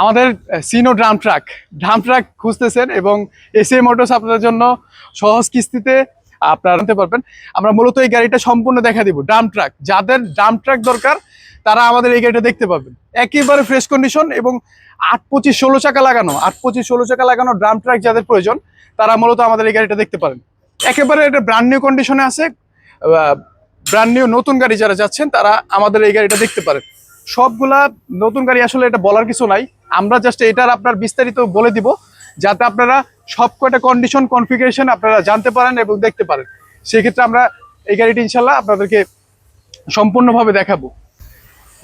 আমাদের Sino drum truck drum truck খুঁজতেছেন এবং এসএ মোটরস আপনাদের জন্য সহজ কিস্তিতে আপনারা আনতে পারবেন। আমরা মূলত এই গাড়িটা সম্পূর্ণ দেখা দিব ড্রাম ট্রাক যাদের ড্রাম ট্রাক দরকার, তারা আমাদের এই গাড়িটা দেখতে পাবেন। একেবারে ফ্রেশ কন্ডিশন এবং আট পঁচিশ ষোলো চাকা লাগানো, আট পঁচিশ ষোলো চাকা লাগানো ড্রাম ট্রাক যাদের প্রয়োজন, তারা মূলত আমাদের এই গাড়িটা দেখতে পারেন। একেবারে এটা ব্র্যান্ড নিউ কন্ডিশনে আছে ব্র্যান্ড নিউ নতুন গাড়ি যারা যাচ্ছেন, তারা আমাদের এই গাড়িটা দেখতে পারেন। সবগুলা নতুন গাড়ি আসলে এটা বলার কিছু নাই। আমরা জাস্ট এটার আপনার বিস্তারিত বলে দিব, যাতে আপনারা সব কয়টা কন্ডিশন কনফিগারেশন আপনারা জানতে পারেন এবং দেখতে পারেন। সেক্ষেত্রে আমরা এই গাড়িটি ইনশাল্লাহ আপনাদেরকে সম্পূর্ণভাবে দেখাবো,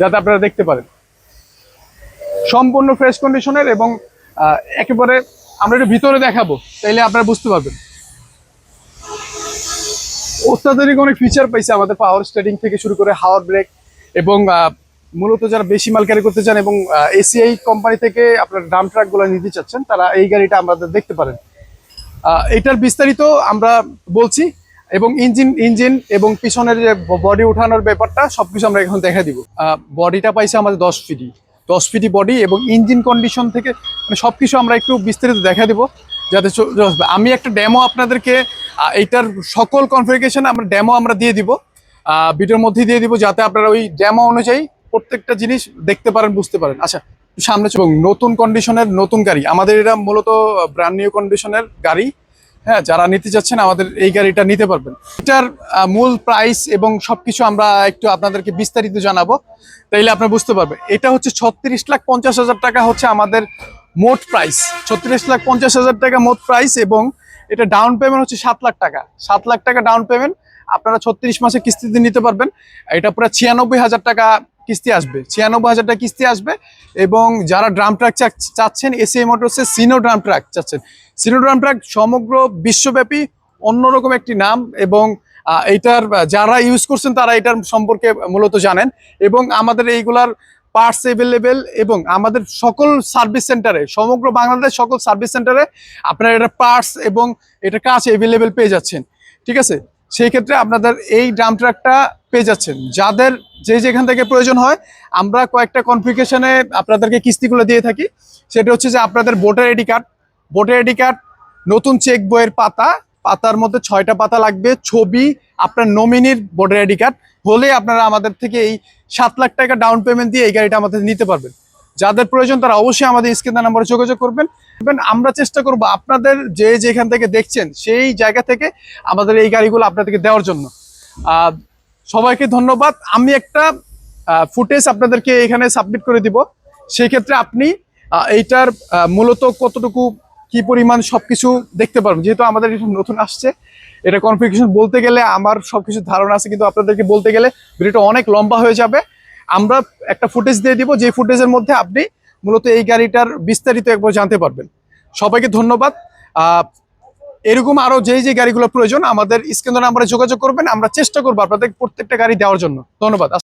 যাতে আপনারা দেখতে পারেন। সম্পূর্ণ ফ্রেশ কন্ডিশনের এবং একেবারে আমরা একটু ভিতরে দেখাবো, তাইলে আপনারা বুঝতে পারবেন। অত্যাধুনিক অনেক ফিচার পাইছে আমাদের পাওয়ার স্টার্টিং থেকে শুরু করে হাওয়ার ব্রেক এবং মূলত যারা বেশি মাল ক্যারি করতে চান এবং এসিআই কোম্পানি থেকে আপনার ডাম ট্রাকগুলো নিতে চাচ্ছেন, তারা এই গাড়িটা আমাদের দেখতে পারেন। এটার বিস্তারিত আমরা বলছি এবং ইঞ্জিন ইঞ্জিন এবং পিছনের যে বডি উঠানোর ব্যাপারটা সবকিছু আমরা এখন দেখা দিব। বডিটা পাইছে আমাদের দশ ফিটি দশ ফিটি বডি এবং ইঞ্জিন কন্ডিশন থেকে মানে সব কিছু আমরা একটু বিস্তারিত দেখা দিব। যাতে আমি একটা ডেমো আপনাদেরকে এইটার সকল কনফিগারেশন আমরা ডেমো আমরা দিয়ে দিব। ভিডিওর মধ্যে দিয়ে দিব যাতে আপনারা ওই ডেমো অনুযায়ী প্রত্যেকটা জিনিস দেখতে পারেন, বুঝতে পারেন। আচ্ছা সামনে। এবং নতুন কন্ডিশনের নতুন গাড়ি। আমাদের এটা মূলত ব্র্যান্ড নিউ কন্ডিশনের গাড়ি। হ্যাঁ যারা নিতে চাচ্ছেন আমাদের এই গাড়িটা নিতে পারবেন। এটার মূল প্রাইস এবং সবকিছু আমরা একটু আপনাদেরকে বিস্তারিত জানাব। তাইলে আপনি বুঝতে পারবেন। এটা হচ্ছে ছত্রিশ লাখ পঞ্চাশ হাজার টাকা হচ্ছে আমাদের মোট প্রাইস ছত্রিশ লাখ পঞ্চাশ হাজার টাকা মোট প্রাইস এবং এটা ডাউন পেমেন্ট হচ্ছে সাত লাখ টাকা। সাত লাখ টাকা ডাউন পেমেন্ট আপনারা ছত্রিশ মাসে কিস্তিতে নিতে পারবেন। এটা পুরো ছিয়ানব্বই হাজার টাকা কিস্তি আসবে। ছিয়ানব্বই হাজার টাকা কিস্তি আসবে এবং যারা ড্রাম ট্রাক চাচ্ছেন এসিআই মোটরসের সিনো ড্রাম ট্রাক চাচ্ছেন। সিনো ড্রাম ট্রাক সমগ্র বিশ্বব্যাপী অন্যরকম একটি নাম এবং এইটার যারা ইউজ করছেন তারা এটার সম্পর্কে মূলত জানেন এবং আমাদের এইগুলার পার্টস এভেলেবেল এবং আমাদের সকল সার্ভিস সেন্টারে সমগ্র বাংলাদেশ সকল সার্ভিস সেন্টারে আপনারা এটা পার্টস এবং এটা কাজ এভেলেবেল পেয়ে যাচ্ছেন। ঠিক আছে? সেই ক্ষেত্রে আপনাদের এই ড্রাম ট্রাকটা পেয়ে যাচ্ছেন। যাদের যে যেখান থেকে প্রয়োজন হয়, আমরা কয়েকটা কনফিগেশনে আপনাদেরকে কিস্তিগুলো দিয়ে থাকি। সেটা হচ্ছে যে আপনাদের voter ID card. Voter ID card, নতুন চেক বইয়ের পাতা। পাতার মধ্যে ছয়টা পাতা লাগবে। ছবি, আপনার নমিনির ভোটার আইডি কার্ড। হলে আপনারা আমাদের থেকে এই সাত লাখ টাকা ডাউন পেমেন্ট দিয়ে এই গাড়িটা আমাদের নিতে পারবেন। যাদের প্রয়োজন তারা অবশ্যই আমাদের স্ক্রিন নাম্বারে যোগাযোগ করবেন। আমরা চেষ্টা করব আপনাদের যে যেখান থেকে দেখছেন, সেই জায়গা থেকে আমাদের এই গাড়িগুলো আপনাদেরকে দেওয়ার জন্য। সবাইকে ধন্যবাদ। আমি একটা ফুটেজ আপনাদেরকে এখানে সাবমিট করে দিব। সেই ক্ষেত্রে আপনি এইটার মূলত কতটুকু, কি পরিমাণ সবকিছু দেখতে পারবেন? যেহেতু আমাদের এটা নতুন আসছে, এটা কনফিগারেশন বলতে গেলে আমার সবকিছু ধারণা আছে, কিন্তু আপনাদেরকে বলতে গেলে ভিডিওটা অনেক লম্বা হয়ে যাবে। আমরা একটা ফুটেজ দিয়ে দিব যে ফুটেজের মধ্যে আপনি মূলত এই গাড়িটার বিস্তারিত একবার জানতে পারবেন। সবাইকে ধন্যবাদ। এরকম আরও যেই যে গাড়িগুলো প্রয়োজন, আমাদের স্ক্রিন নাম্বারে যোগাযোগ করবেন। আমরা চেষ্টা করব আপনাদের প্রত্যেকটা গাড়ি দেওয়ার জন্য। ধন্যবাদ।